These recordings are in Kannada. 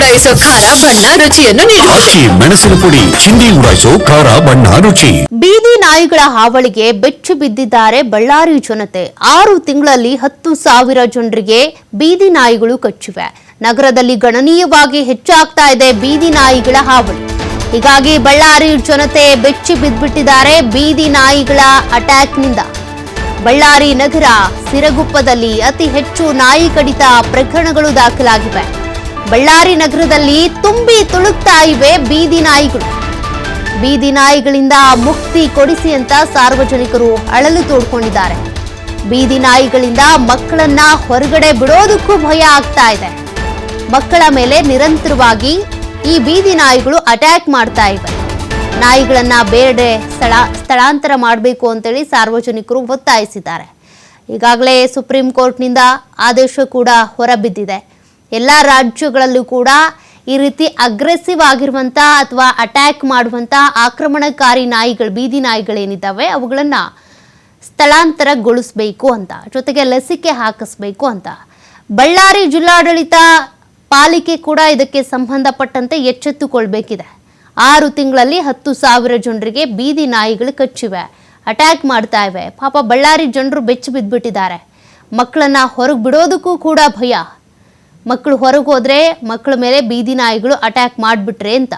ಉಡಾಯಿಸೋ ಖಾರ ಬಣ್ಣ ರುಚಿಯನ್ನು ನೀಡುತ್ತದೆ ಮೆಣಸಿನ ಪುಡಿ ಚಿಂದಿ ಉಡಾಯಿಸೋ ಖಾರ ಬಣ್ಣ ರುಚಿ. ಬೀದಿ ನಾಯಿಗಳ ಹಾವಳಿಗೆ ಬೆಚ್ಚು ಬಿದ್ದಿದ್ದಾರೆ ಬಳ್ಳಾರಿ ಜನತೆ. ಆರು ತಿಂಗಳಲ್ಲಿ ಹತ್ತು ಸಾವಿರ ಜನರಿಗೆ ಬೀದಿ ನಾಯಿಗಳು ಕಚ್ಚಿವೆ. ನಗರದಲ್ಲಿ ಗಣನೀಯವಾಗಿ ಹೆಚ್ಚಾಗ್ತಾ ಇದೆ ಬೀದಿ ನಾಯಿಗಳ ಹಾವಳಿ. ಹೀಗಾಗಿ ಬಳ್ಳಾರಿ ಜನತೆ ಬೆಚ್ಚಿ ಬಿದ್ದ್ಬಿಟ್ಟಿದ್ದಾರೆ ಬೀದಿ ನಾಯಿಗಳ ಅಟ್ಯಾಕ್ನಿಂದ ಬಳ್ಳಾರಿ ನಗರ ಸಿರಗುಪ್ಪದಲ್ಲಿ ಅತಿ ಹೆಚ್ಚು ನಾಯಿ ಕಡಿತ ಪ್ರಕರಣಗಳು ದಾಖಲಾಗಿವೆ. ಬಳ್ಳಾರಿ ನಗರದಲ್ಲಿ ತುಂಬಿ ತುಳುಕ್ತಾ ಇವೆ ಬೀದಿ ನಾಯಿಗಳು. ಬೀದಿ ನಾಯಿಗಳಿಂದ ಮುಕ್ತಿ ಕೊಡಿಸಿ ಅಂತ ಸಾರ್ವಜನಿಕರು ಅಳಲು ತೋಡ್ಕೊಂಡಿದ್ದಾರೆ. ಬೀದಿ ನಾಯಿಗಳಿಂದ ಮಕ್ಕಳನ್ನ ಹೊರಗಡೆ ಬಿಡೋದಕ್ಕೂ ಭಯ ಆಗ್ತಾ ಇದೆ. ಮಕ್ಕಳ ಮೇಲೆ ನಿರಂತರವಾಗಿ ಈ ಬೀದಿ ನಾಯಿಗಳು ಅಟ್ಯಾಕ್ ಮಾಡ್ತಾ ಇವೆ. ನಾಯಿಗಳನ್ನ ಬೇರೆ ಸ್ಥಳ, ಸ್ಥಳಾಂತರ ಮಾಡಬೇಕು ಅಂತೇಳಿ ಸಾರ್ವಜನಿಕರು ಒತ್ತಾಯಿಸಿದ್ದಾರೆ. ಈಗಾಗಲೇ ಸುಪ್ರೀಂ ಕೋರ್ಟ್ನಿಂದ ಆದೇಶ ಕೂಡ ಹೊರಬಿದ್ದಿದೆ. ಎಲ್ಲ ರಾಜ್ಯಗಳಲ್ಲೂ ಕೂಡ ಈ ರೀತಿ ಅಗ್ರೆಸಿವ್ ಆಗಿರುವಂಥ ಅಥವಾ ಅಟ್ಯಾಕ್ ಮಾಡುವಂಥ ಆಕ್ರಮಣಕಾರಿ ನಾಯಿಗಳು, ಬೀದಿ ನಾಯಿಗಳೇನಿದ್ದಾವೆ, ಅವುಗಳನ್ನು ಸ್ಥಳಾಂತರಗೊಳಿಸಬೇಕು ಅಂತ, ಜೊತೆಗೆ ಲಸಿಕೆ ಹಾಕಿಸ್ಬೇಕು ಅಂತ. ಬಳ್ಳಾರಿ ಜಿಲ್ಲಾಡಳಿತ ಪಾಲಿಕೆ ಕೂಡ ಇದಕ್ಕೆ ಸಂಬಂಧಪಟ್ಟಂತೆ ಎಚ್ಚೆತ್ತುಕೊಳ್ಬೇಕಿದೆ. ಆರು ತಿಂಗಳಲ್ಲಿ ಹತ್ತು ಸಾವಿರ ಜನರಿಗೆ ಬೀದಿ ನಾಯಿಗಳು ಕಚ್ಚಿವೆ ಅಟ್ಯಾಕ್ ಮಾಡ್ತಾ ಇವೆ. ಪಾಪ ಬಳ್ಳಾರಿ ಜನರು ಬೆಚ್ಚಿ ಬಿದ್ದುಬಿಟ್ಟಿದ್ದಾರೆ ಮಕ್ಕಳನ್ನ ಹೊರಗೆ ಬಿಡೋದಕ್ಕೂ ಕೂಡ ಭಯ. ಮಕ್ಕಳು ಹೊರಗೆ ಹೋದ್ರೆ ಮಕ್ಕಳ ಮೇಲೆ ಬೀದಿ ನಾಯಿಗಳು ಅಟ್ಯಾಕ್ ಮಾಡಿಬಿಟ್ರೆ ಅಂತ.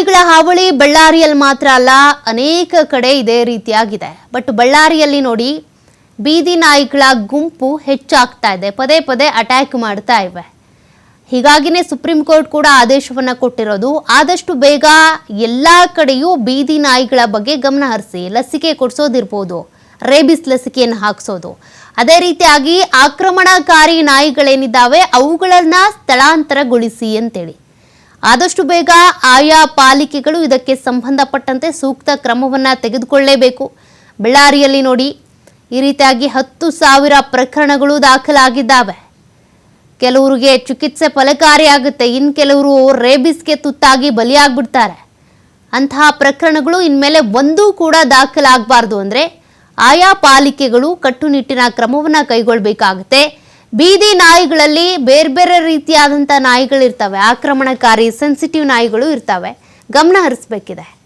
ಬೀದಿ ನಾಯಿಗಳ ಹಾವಳಿ ಬಳ್ಳಾರಿಯಲ್ಲಿ ಮಾತ್ರ ಅಲ್ಲ, ಅನೇಕ ಕಡೆ ಇದೇ ರೀತಿಯಾಗಿದೆ. ಬಟ್ ಬಳ್ಳಾರಿಯಲ್ಲಿ ನೋಡಿ, ಬೀದಿ ನಾಯಿಗಳ ಗುಂಪು ಹೆಚ್ಚಾಗ್ತಾ ಇದೆ. ಪದೇ ಪದೇ ಅಟ್ಯಾಕ್ ಮಾಡ್ತಾ ಇವೆ. ಹೀಗಾಗಿನೇ ಸುಪ್ರೀಂ ಕೋರ್ಟ್ ಕೂಡ ಆದೇಶವನ್ನು ಕೊಟ್ಟಿರೋದು. ಆದಷ್ಟು ಬೇಗ ಎಲ್ಲ ಕಡೆಯೂ ಬೀದಿ ನಾಯಿಗಳ ಬಗ್ಗೆ ಗಮನ ಹರಿಸಿ, ಲಸಿಕೆ ಕೊಡಿಸೋದಿರ್ಬೋದು, ರೇಬಿಸ್ ಲಸಿಕೆಯನ್ನು ಹಾಕಿಸೋದು. ಅದೇ ರೀತಿಯಾಗಿ ಆಕ್ರಮಣಕಾರಿ ನಾಯಿಗಳೇನಿದ್ದಾವೆ, ಅವುಗಳನ್ನು ಸ್ಥಳಾಂತರಗೊಳಿಸಿ ಅಂತೇಳಿ. ಆದಷ್ಟು ಬೇಗ ಆಯಾ ಪಾಲಿಕೆಗಳು ಇದಕ್ಕೆ ಸಂಬಂಧಪಟ್ಟಂತೆ ಸೂಕ್ತ ಕ್ರಮವನ್ನು ತೆಗೆದುಕೊಳ್ಳಲೇಬೇಕು ಬಳ್ಳಾರಿಯಲ್ಲಿ ನೋಡಿ, ಈ ರೀತಿಯಾಗಿ ಹತ್ತು ಸಾವಿರ ಪ್ರಕರಣಗಳು ದಾಖಲಾಗಿದ್ದಾವೆ. ಕೆಲವರಿಗೆ ಚಿಕಿತ್ಸೆ ಫಲಕಾರಿಯಾಗುತ್ತೆ ಇನ್ನು ಕೆಲವರು ರೇಬಿಸ್ಗೆ ತುತ್ತಾಗಿ ಬಲಿಯಾಗ್ಬಿಡ್ತಾರೆ. ಅಂತಹ ಪ್ರಕರಣಗಳು ಇನ್ಮೇಲೆ ಒಂದೂ ಕೂಡ ದಾಖಲಾಗಬಾರ್ದು ಅಂದರೆ ಆಯಾ ಪಾಲಿಕೆಗಳು ಕಟ್ಟುನಿಟ್ಟಿನ ಕ್ರಮವನ್ನು ಕೈಗೊಳ್ಳಬೇಕಾಗುತ್ತೆ ಬೀದಿ ನಾಯಿಗಳಲ್ಲಿ ಬೇರೆ ಬೇರೆ ರೀತಿಯಾದಂಥ ನಾಯಿಗಳಿರ್ತವೆ. ಆಕ್ರಮಣಕಾರಿ ಸೆನ್ಸಿಟಿವ್ ನಾಯಿಗಳು ಇರ್ತವೆ. ಗಮನ ಹರಿಸ್ಬೇಕಿದೆ.